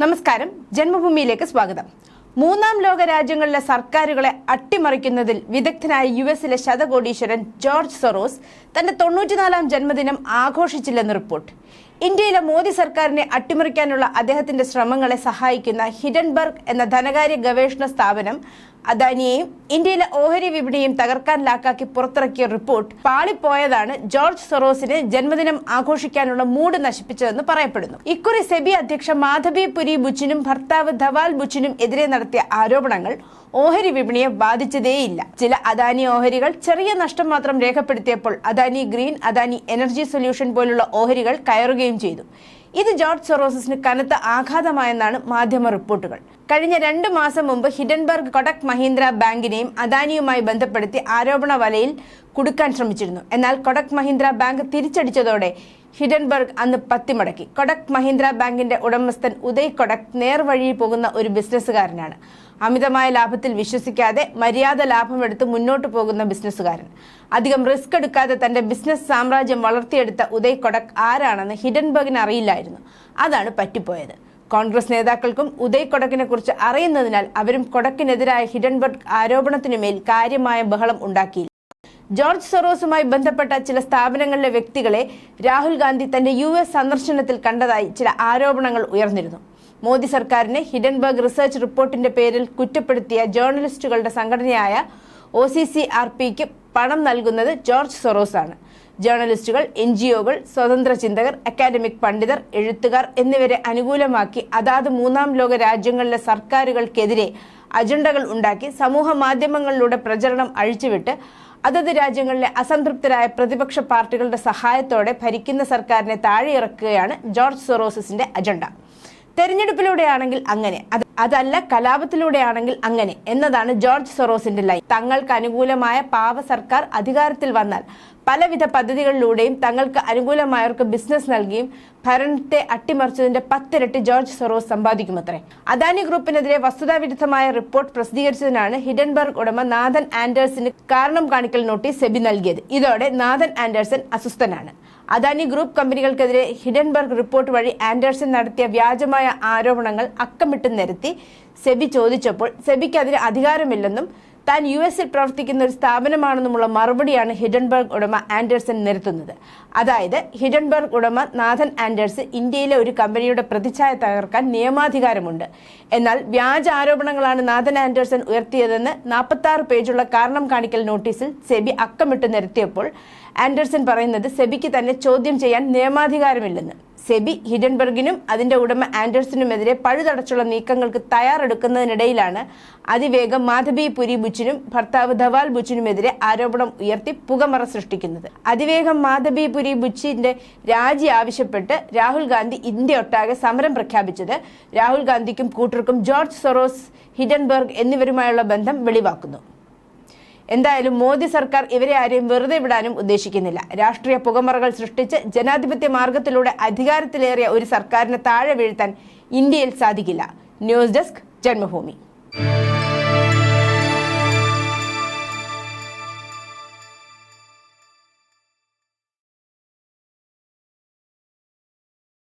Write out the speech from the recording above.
നമസ്കാരം. ജന്മഭൂമിയിലേക്ക് സ്വാഗതം. മൂന്നാം ലോക രാജ്യങ്ങളിലെ സർക്കാരുകളെ അട്ടിമറിക്കുന്നതിൽ വിദഗ്ധനായ യു എസിലെ ശതകോടീശ്വരൻ ജോർജ് സൊറോസ് തന്റെ തൊണ്ണൂറ്റിനാലാം ജന്മദിനം ആഘോഷിച്ചില്ലെന്ന് റിപ്പോർട്ട്. ഇന്ത്യയിലെ മോദി സർക്കാരിനെ അട്ടിമറിക്കാനുള്ള അദ്ദേഹത്തിന്റെ ശ്രമങ്ങളെ സഹായിക്കുന്ന ഹിഡൻബർഗ് എന്ന ധനകാര്യ ഗവേഷണ സ്ഥാപനം അദാനിയെയും ഇന്ത്യയിലെ ഓഹരി വിപണിയും തകർക്കാൻ ലാക്കാക്കി പുറത്തിറക്കിയ റിപ്പോർട്ട് പാളിപ്പോയതാണ് ജോർജ് സൊറോസിന് ജന്മദിനം ആഘോഷിക്കാനുള്ള മൂഡ് നശിപ്പിച്ചതെന്ന് പറയപ്പെടുന്നു. ഇക്കുറി സെബി അധ്യക്ഷ മാധബി പുരി ബുച്ചിനും ഭർത്താവ് ധവാൽ ബുച്ചിനും എതിരെ നടത്തിയ ആരോപണങ്ങൾ ഓഹരി വിപണിയെ ബാധിച്ചതേയില്ല. ചില അദാനി ഓഹരികൾ ചെറിയ നഷ്ടം മാത്രം രേഖപ്പെടുത്തിയപ്പോൾ Adani green Adani energy solution പോലുള്ള ഓഹരികൾ കയറുകയും ചെയ്തു. ഇത് ജോർജ് സൊറോസിന് കനത്ത ആഘാതമായെന്നാണ് മാധ്യമ റിപ്പോർട്ടുകൾ. കഴിഞ്ഞ രണ്ട് മാസം മുമ്പ് ഹിഡൻബർഗ് കൊടക് മഹീന്ദ്ര ബാങ്കിനെയും അദാനിയുമായി ബന്ധപ്പെടുത്തി ആരോപണ വലയിൽ കുടുക്കാൻ ശ്രമിച്ചിരുന്നു. എന്നാൽ കൊടക് മഹീന്ദ്ര ബാങ്ക് തിരിച്ചടിച്ചതോടെ ഹിഡൻബർഗ് അന്ന് പത്തിമടക്കി. കൊടക് മഹീന്ദ്ര ബാങ്കിന്റെ ഉടമസ്ഥൻ ഉദയ് കൊടക് നേർവഴിയിൽ പോകുന്ന ഒരു ബിസിനസ്സുകാരനാണ്. അമിതമായ ലാഭത്തിൽ വിശ്വസിക്കാതെ മര്യാദ ലാഭമെടുത്ത് മുന്നോട്ട് പോകുന്ന ബിസിനസ്സുകാരൻ. അധികം റിസ്ക് എടുക്കാതെ തന്റെ ബിസിനസ് സാമ്രാജ്യം വളർത്തിയെടുത്ത ഉദയ് കൊടക് ആരാണെന്ന് ഹിഡൻബർഗിന് അറിയില്ലായിരുന്നു. അതാണ് പറ്റിപ്പോയത്. കോൺഗ്രസ് നേതാക്കൾക്കും ഉദയ് കൊടക്കിനെ കുറിച്ച് അറിയുന്നതിനാൽ അവരും കൊടക്കിനെതിരായ ഹിഡൻബർഗ് ആരോപണത്തിനുമേൽ കാര്യമായ ബഹളം ഉണ്ടാക്കിയില്ല. ജോർജ് സൊറോസുമായി ബന്ധപ്പെട്ട ചില സ്ഥാപനങ്ങളിലെ വ്യക്തികളെ രാഹുൽ ഗാന്ധി തന്റെ യു സന്ദർശനത്തിൽ കണ്ടതായി ചില ആരോപണങ്ങൾ ഉയർന്നിരുന്നു. മോദി സർക്കാരിനെ ഹിഡൻബർഗ് റിസർച്ച് റിപ്പോർട്ടിന്റെ പേരിൽ കുറ്റപ്പെടുത്തിയ ജേർണലിസ്റ്റുകളുടെ സംഘടനയായ ഒ സി സി ആർ പിക്ക് പണം നൽകുന്നത് ജോർജ് സൊറോസ് ആണ് ജേർണലിസ്റ്റുകൾ എൻ ജി ഒകൾ സ്വതന്ത്ര ചിന്തകർ അക്കാദമിക് പണ്ഡിതർ എഴുത്തുകാർ എന്നിവരെ അനുകൂലമാക്കി അതാത് മൂന്നാം ലോക രാജ്യങ്ങളിലെ സർക്കാരുകൾക്കെതിരെ അജണ്ടകൾ ഉണ്ടാക്കി സമൂഹ മാധ്യമങ്ങളിലൂടെ പ്രചരണം അഴിച്ചുവിട്ട് അതത് രാജ്യങ്ങളിലെ അസംതൃപ്തരായ പ്രതിപക്ഷ പാർട്ടികളുടെ സഹായത്തോടെ ഭരിക്കുന്ന സർക്കാരിനെ താഴെയിറക്കുകയാണ് ജോർജ് സൊറോസിന്റെ അജണ്ട. തെരഞ്ഞെടുപ്പിലൂടെയാണെങ്കിൽ അങ്ങനെ അത് അതല്ല കലാപത്തിലൂടെയാണെങ്കിൽ അങ്ങനെ എന്നതാണ് ജോർജ് സൊറോസിന്റെ ലൈൻ. തങ്ങൾക്ക് അനുകൂലമായ പാവ സർക്കാർ അധികാരത്തിൽ വന്നാൽ പലവിധ പദ്ധതികളിലൂടെയും തങ്ങൾക്ക് അനുകൂലമായവർക്ക് ബിസിനസ് നൽകിയും ഭരണത്തെ അട്ടിമറിച്ചതിന്റെ പത്തിരട്ടി ജോർജ് സൊറോസ് സമ്പാദിക്കുമത്രേ. അദാനി ഗ്രൂപ്പിനെതിരെ വസ്തുതാവിരുദ്ധമായ റിപ്പോർട്ട് പ്രസിദ്ധീകരിച്ചതിനാണ് ഹിഡൻബർഗ് ഉടമ നാഥൻ ആൻഡേഴ്സിന് കാരണം കാണിക്കൽ നോട്ടീസ് സെബി നൽകിയത്. ഇതോടെ നാഥൻ ആൻഡേഴ്സൺ അസ്വസ്ഥനാണ്. അദാനി ഗ്രൂപ്പ് കമ്പനികൾക്കെതിരെ ഹിഡൻബർഗ് റിപ്പോർട്ട് വഴി ആൻഡേഴ്സൺ നടത്തിയ വ്യാജമായ ആരോപണങ്ങൾ അക്കമിട്ട് നിരത്തി സെബി ചോദിച്ചപ്പോൾ സെബിക്ക് അതിന് അധികാരമില്ലെന്നും താൻ യു എസിൽ പ്രവർത്തിക്കുന്ന ഒരു സ്ഥാപനമാണെന്നുമുള്ള മറുപടിയാണ് ഹിഡൻബർഗ് ഉടമ ആൻഡേഴ്സൺ നിരത്തുന്നത്. അതായത് ഹിഡൻബർഗ് ഉടമ നാഥൻ ആൻഡേഴ്സ് ഇന്ത്യയിലെ ഒരു കമ്പനിയുടെ പ്രതിച്ഛായ തകർക്കാൻ നിയമാധികാരമുണ്ട്. എന്നാൽ വ്യാജ ആരോപണങ്ങളാണ് നാഥൻ ആൻഡേഴ്സൺ ഉയർത്തിയതെന്ന് നാൽപ്പത്തി പേജുള്ള കാരണം കാണിക്കൽ നോട്ടീസിൽ സെബി അക്കമിട്ട് നിരത്തിയപ്പോൾ ആൻഡേഴ്സൺ പറയുന്നത് സെബിക്ക് തന്നെ ചോദ്യം ചെയ്യാൻ നിയമാധികാരമില്ലെന്ന്. സെബി ഹിഡൻബർഗിനും അതിന്റെ ഉടമ ആൻഡേഴ്സനുമെതിരെ പഴുതടച്ചുള്ള നീക്കങ്ങൾക്ക് തയ്യാറെടുക്കുന്നതിനിടയിലാണ് അതിവേഗം മാധബി പുരി ബുച്ചിനും ഭർത്താവ് ധവാൽ ബുച്ചിനുമെതിരെ ആരോപണം ഉയർത്തി പുകമറ സൃഷ്ടിക്കുന്നത്. അതിവേഗം മാധബി പുരി ബുച്ചിന്റെ രാജി ആവശ്യപ്പെട്ട് രാഹുൽ ഗാന്ധി ഇന്ത്യ ഒട്ടാകെ സമരം പ്രഖ്യാപിച്ചത് രാഹുൽ ഗാന്ധിക്കും കൂട്ടർക്കും ജോർജ് സൊറോസ് ഹിഡൻബർഗ് എന്നിവരുമായുള്ള ബന്ധം വെളിവാക്കുന്നു. എന്തായാലും മോദി സർക്കാർ ഇവരെ ആരെയും വെറുതെ വിടാനും ഉദ്ദേശിക്കുന്നില്ല. രാഷ്ട്രീയ പുകമറകൾ സൃഷ്ടിച്ച് ജനാധിപത്യ മാർഗത്തിലൂടെ അധികാരത്തിലേറിയ ഒരു സർക്കാരിനെ താഴെ വീഴ്ത്താൻ ഇന്ത്യയിൽ സാധിക്കില്ല. News desk Janmabhumi.